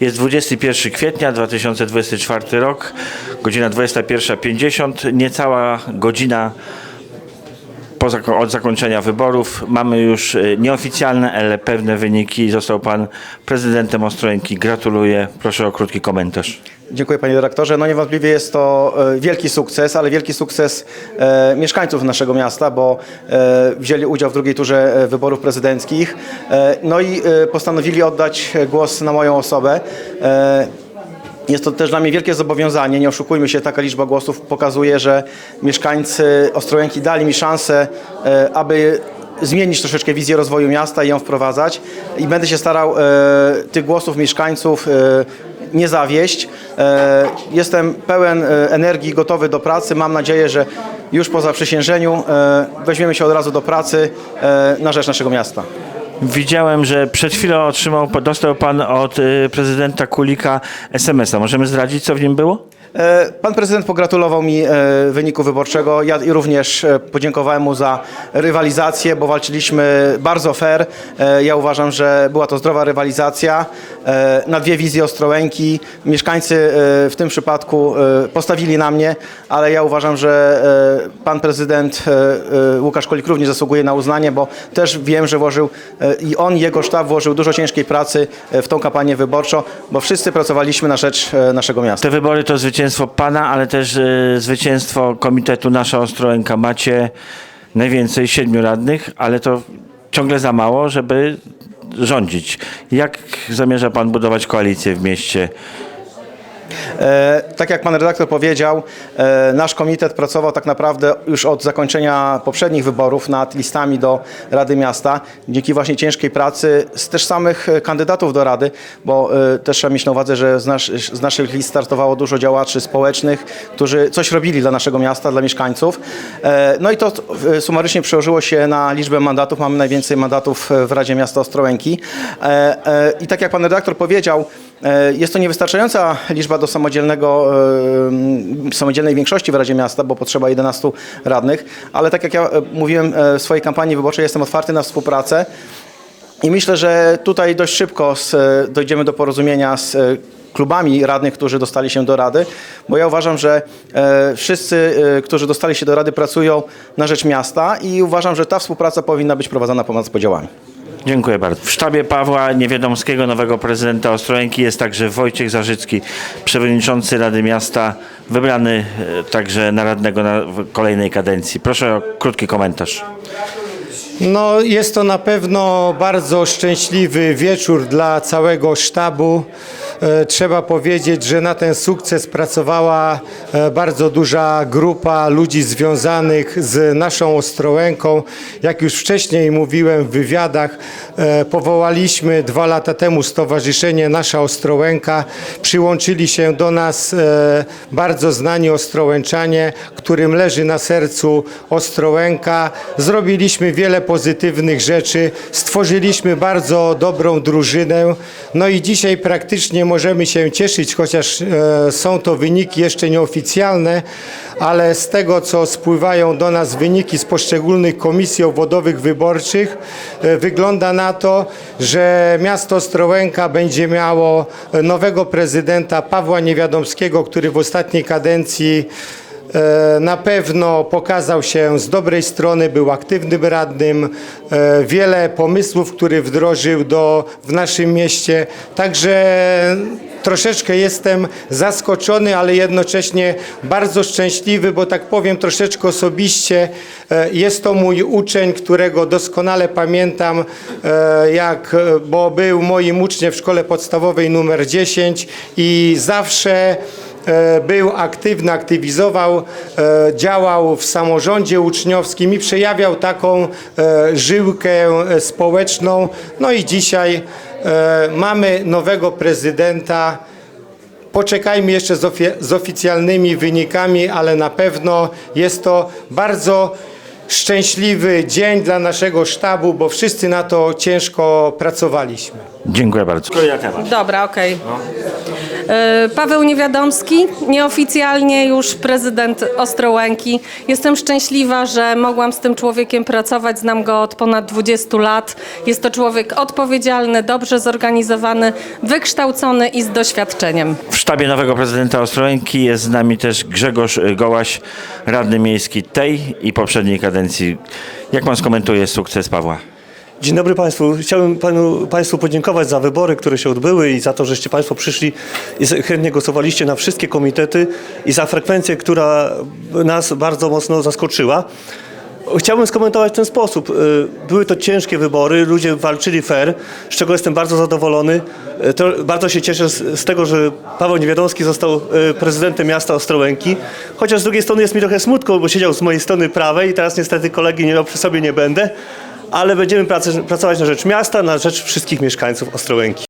Jest 21 kwietnia 2024 rok, godzina 21.50, niecała godzina po od zakończenia wyborów. Mamy już e, nieoficjalne, ale pewne wyniki. Został pan prezydentem Ostrołęki. Gratuluję. Proszę o krótki komentarz. Dziękuję panie dyrektorze. No niewątpliwie jest to e, wielki sukces, ale wielki sukces e, mieszkańców naszego miasta, bo e, wzięli udział w drugiej turze e, wyborów prezydenckich. E, no i e, postanowili oddać głos na moją osobę. E, jest to też dla mnie wielkie zobowiązanie, nie oszukujmy się, taka liczba głosów pokazuje, że mieszkańcy Ostrołęki dali mi szansę, e, aby zmienić troszeczkę wizję rozwoju miasta i ją wprowadzać i będę się starał e, tych głosów mieszkańców e, nie zawieść. Jestem pełen energii, gotowy do pracy. Mam nadzieję, że już po zaprzysiężeniu weźmiemy się od razu do pracy na rzecz naszego miasta. Widziałem, że przed chwilą otrzymał, dostał pan od e, prezydenta Kulika SMS-a. Możemy zdradzić, co w nim było? E, Pan prezydent pogratulował mi e, wyniku wyborczego. Ja również e, podziękowałem mu za rywalizację, bo walczyliśmy bardzo fair. Ja uważam, że była to zdrowa rywalizacja na dwie wizje Ostrołęki. Mieszkańcy w tym przypadku postawili na mnie, ale ja uważam, że pan prezydent Łukasz Kolik również zasługuje na uznanie, bo też wiem, że włożył i on, jego sztab włożył dużo ciężkiej pracy w tą kampanię wyborczą, bo wszyscy pracowaliśmy na rzecz naszego miasta. Te wybory to zwycięstwo pana, ale też e, zwycięstwo Komitetu Nasza Ostrołęka. Macie najwięcej, siedmiu radnych, ale to ciągle za mało, żeby rządzić. Jak zamierza pan budować koalicję w mieście? E, tak jak pan redaktor powiedział, e, nasz komitet pracował tak naprawdę już od zakończenia poprzednich wyborów nad listami do Rady Miasta. Dzięki właśnie ciężkiej pracy z też samych e, kandydatów do Rady, bo też trzeba mieć na uwadze, że z, z naszych list startowało dużo działaczy społecznych, którzy coś robili dla naszego miasta, dla mieszkańców. No i to sumarycznie przełożyło się na liczbę mandatów. Mamy najwięcej mandatów w Radzie Miasta Ostrołęki. I tak jak pan redaktor powiedział, Jest to niewystarczająca liczba do samodzielnego, e, samodzielnej większości w Radzie Miasta, bo potrzeba 11 radnych, ale tak jak ja e, mówiłem e, w swojej kampanii wyborczej, jestem otwarty na współpracę i myślę, że tutaj dość szybko e, dojdziemy do porozumienia z e, klubami radnych, którzy dostali się do Rady, bo ja uważam, że e, wszyscy, e, którzy dostali się do Rady pracują na rzecz miasta i uważam, że ta współpraca powinna być prowadzona ponad podziałami. Dziękuję bardzo. W sztabie Pawła Niewiadomskiego, nowego prezydenta Ostrołęki jest także Wojciech Zarzycki, przewodniczący Rady Miasta, wybrany e, także na radnego na w kolejnej kadencji. Proszę o krótki komentarz. No, jest to na pewno bardzo szczęśliwy wieczór dla całego sztabu. E, Trzeba powiedzieć, że na ten sukces pracowała e, bardzo duża grupa ludzi związanych z naszą Ostrołęką. Jak już wcześniej mówiłem w wywiadach, e, powołaliśmy dwa lata temu Stowarzyszenie Nasza Ostrołęka. Przyłączyli się do nas bardzo znani Ostrołęczanie, którym leży na sercu Ostrołęka. Zrobiliśmy wiele pozytywnych rzeczy, stworzyliśmy bardzo dobrą drużynę. No i dzisiaj praktycznie możemy się cieszyć, chociaż e, są to wyniki jeszcze nieoficjalne, ale z tego, co spływają do nas wyniki z poszczególnych komisji obwodowych wyborczych, e, wygląda na to, że miasto Ostrołęka będzie miało nowego prezydenta Pawła Niewiadomskiego, który w ostatniej kadencji Na pewno pokazał się z dobrej strony, był aktywnym radnym, e, wiele pomysłów, które wdrożył do, w naszym mieście. Także troszeczkę jestem zaskoczony, ale jednocześnie bardzo szczęśliwy, bo tak powiem troszeczkę osobiście. e, Jest to mój uczeń, którego doskonale pamiętam, e, jak, e, bo był moim uczniem w szkole podstawowej numer 10 i zawsze e, był aktywny, aktywizował, e, działał w samorządzie uczniowskim i przejawiał taką e, żyłkę e, społeczną. No i dzisiaj e, mamy nowego prezydenta. Poczekajmy jeszcze z oficjalnymi wynikami, ale na pewno jest to bardzo szczęśliwy dzień dla naszego sztabu, bo wszyscy na to ciężko pracowaliśmy. Dziękuję bardzo. Dobra, okej. E, Paweł Niewiadomski, nieoficjalnie już prezydent Ostrołęki. Jestem szczęśliwa, że mogłam z tym człowiekiem pracować. Znam go od ponad 20 lat. Jest to człowiek odpowiedzialny, dobrze zorganizowany, wykształcony i z doświadczeniem. W sztabie nowego prezydenta Ostrołęki jest z nami też Grzegorz y, Gołaś, radny miejski tej i poprzedniej kadencji. Jak pan skomentuje sukces Pawła? Dzień dobry Państwu. Chciałbym panu, Państwu podziękować za wybory, które się odbyły i za to, żeście Państwo przyszli i chętnie głosowaliście na wszystkie komitety i za frekwencję, która nas bardzo mocno zaskoczyła. Chciałbym skomentować w ten sposób. Y, Były to ciężkie wybory, ludzie walczyli fair, z czego jestem bardzo zadowolony. Y, bardzo się cieszę z, z tego, że Paweł Niewiadomski został y, prezydentem miasta Ostrołęki. Chociaż z drugiej strony jest mi trochę smutno, bo siedział z mojej strony prawej i teraz niestety kolegi nie, przy sobie nie będę. Ale będziemy pracy, pracować na rzecz miasta, na rzecz wszystkich mieszkańców Ostrołęki.